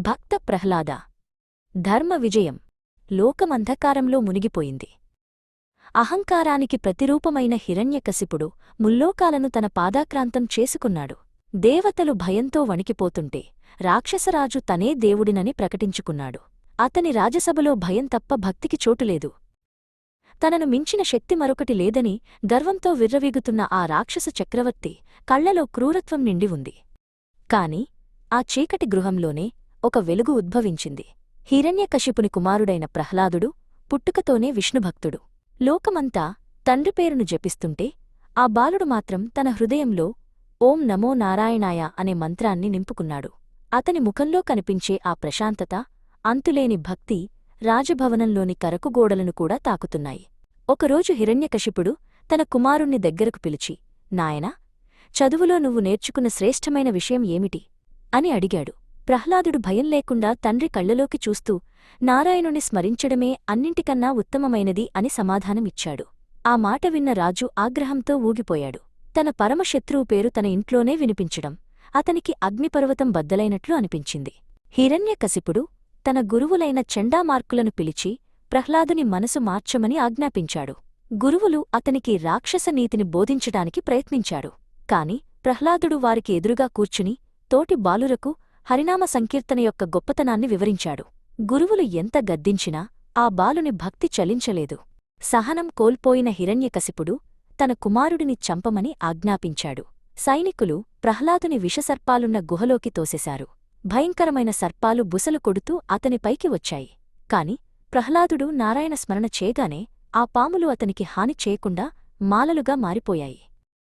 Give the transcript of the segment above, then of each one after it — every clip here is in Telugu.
భక్త ప్రహ్లాద. ధర్మ విజయం. లోకమంధకారంలో మునిగిపోయింది. అహంకారానికి ప్రతిరూపమైన హిరణ్యకశిపుడు ముల్లోకాలను తన పాదాక్రాంతం చేసుకున్నాడు. దేవతలు భయంతో వణికిపోతుంటే రాక్షసరాజు తనే దేవుడినని ప్రకటించుకున్నాడు. అతని రాజసభలో భయం తప్ప భక్తికి చోటులేదు తనను మించిన శక్తి మరొకటి లేదని గర్వంతో విర్రవీగుతున్న ఆ రాక్షస చక్రవర్తి కళ్ళలో క్రూరత్వం నిండి ఉంది. కాని ఆ చీకటి గృహంలోనే ఒక వెలుగు ఉద్భవించింది. హిరణ్యకశిపుని కుమారుడైన ప్రహ్లాదుడు పుట్టుకతోనే విష్ణుభక్తుడు. లోకమంతా తండ్రి పేరును జపిస్తుంటే ఆ బాలుడు మాత్రం తన హృదయంలో ఓం నమో నారాయణాయ అనే మంత్రాన్ని నింపుకున్నాడు. అతని ముఖంలో కనిపించే ఆ ప్రశాంతత అంతులేని భక్తి రాజభవనంలోని కరకుగోడలను కూడా తాకుతున్నాయి. ఒకరోజు హిరణ్యకశిపుడు తన కుమారుణ్ణి దగ్గరకు పిలిచి నాయనా చదువులో నువ్వు నేర్చుకున్న శ్రేష్టమైన విషయం ఏమిటి? అని అడిగాడు. ప్రహ్లాదుడు భయం లేకుండా తండ్రి కళ్ళలోకి చూస్తూ నారాయణుని స్మరించడమే అన్నింటికన్నా ఉత్తమమైనది అని సమాధానమిచ్చాడు. ఆ మాట విన్న రాజు ఆగ్రహంతో ఊగిపోయాడు. తన పరమశత్రువు పేరు తన ఇంట్లోనే వినిపించడం అతనికి అగ్నిపర్వతం బద్దలైనట్లు అనిపించింది. హిరణ్యకశిపుడు తన గురువులైన చండామార్కులను పిలిచి ప్రహ్లాదుని మనసు మార్చమని ఆజ్ఞాపించాడు. గురువులు అతనికి రాక్షస నీతిని బోధించటానికి ప్రయత్నించాడు. కాని ప్రహ్లాదుడు వారికి ఎదురుగా కూర్చుని తోటి బాలురకు హరినామ సంకీర్తన యొక్క గొప్పతనాన్ని వివరించాడు. గురువులు ఎంత గద్దించినా ఆ బాలుని భక్తి చలించలేదు. సహనం కోల్పోయిన హిరణ్యకశిపుడు తన కుమారుడిని చంపమని ఆజ్ఞాపించాడు. సైనికులు ప్రహ్లాదుని విషసర్పాలున్న గుహలోకి తోసేశారు. భయంకరమైన సర్పాలు బుసలు కొడుతూ అతనిపైకి వచ్చాయి. కాని ప్రహ్లాదుడు నారాయణ స్మరణ చేయగానే ఆ పాములు అతనికి హాని చేయకుండా మాలలుగా మారిపోయాయి.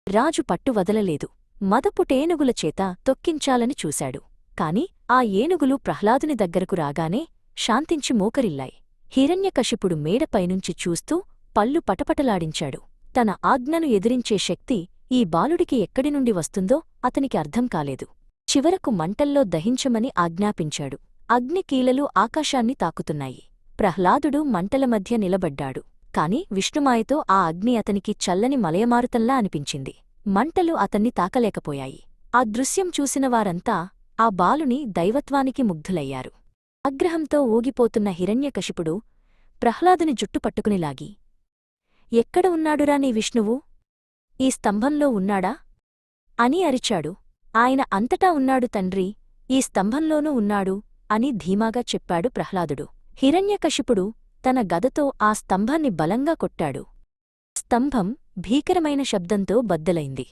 రాజు పట్టు వదలలేదు. మదపుటేనుగుల చేత తొక్కించాలని చూశాడు. కాని ఆ ఏనుగులు ప్రహ్లాదుని దగ్గరకు రాగానే శాంతించి మోకరిల్లాయి. హిరణ్యకశిపుడు మేడపైనుంచి చూస్తూ పళ్ళు పటపటలాడించాడు. తన ఆజ్ఞను ఎదిరించే శక్తి ఈ బాలుడికి ఎక్కడి నుండి వస్తుందో అతనికి అర్థం కాలేదు. చివరకు మంటల్లో దహించమని ఆజ్ఞాపించాడు. అగ్నికీలలు ఆకాశాన్ని తాకుతున్నాయి. ప్రహ్లాదుడు మంటల మధ్య నిలబడ్డాడు. కాని విష్ణుమాయతో ఆ అగ్ని అతనికి చల్లని మలయమారుతంలా అనిపించింది. మంటలు అతన్ని తాకలేకపోయాయి. ఆ దృశ్యం చూసిన వారంతా ఆ బాలుని దైవత్వానికి ముగ్ధులయ్యారు. ఆగ్రహంతో ఊగిపోతున్న హిరణ్యకశిపుడు ప్రహ్లాదుని జుట్టు పట్టుకుని లాగి ఎక్కడ ఉన్నాడురా నీ విష్ణువు? ఈ స్తంభంలో ఉన్నాడా అని అరిచాడు. ఆయన అంతటా ఉన్నాడు తండ్రి ఈ స్తంభంలోనూ ఉన్నాడు అని ధీమాగా చెప్పాడు ప్రహ్లాదుడు. హిరణ్యకశిపుడు తన గదతో ఆ స్తంభాన్ని బలంగా కొట్టాడు. స్తంభం భీకరమైన శబ్దంతో బద్దలైంది.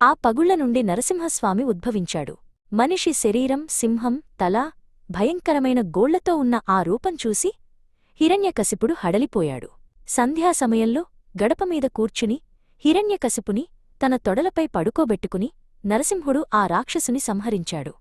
ఆ పగుళ్ళ నుండి నరసింహస్వామి ఉద్భవించాడు. మనిషి శరీరం సింహం తల భయంకరమైన గోళ్ళతో ఉన్న ఆ రూపం చూసి హిరణ్యకశిపుడు హడలిపోయాడు. సంధ్యా సమయంలో గడపమీద కూర్చుని హిరణ్యకశిపుని తన తొడలపై పడుకోబెట్టుకుని నరసింహుడు ఆ రాక్షసుని సంహరించాడు.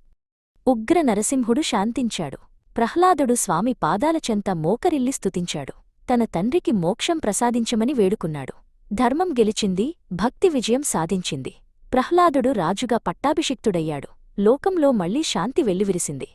ఉగ్ర నరసింహుడు శాంతించాడు. ప్రహ్లాదుడు స్వామి పాదాల చెంత మోకరిల్లి స్తుతించాడు. తన తండ్రికి మోక్షం ప్రసాదించమని వేడుకున్నాడు. ధర్మం గెలిచింది భక్తి విజయం సాధించింది. ప్రహ్లాదుడు రాజుగా పట్టాభిషిక్తుడయ్యాడు. లోకంలో మళ్ళీ శాంతి వెల్లువిరిసింది.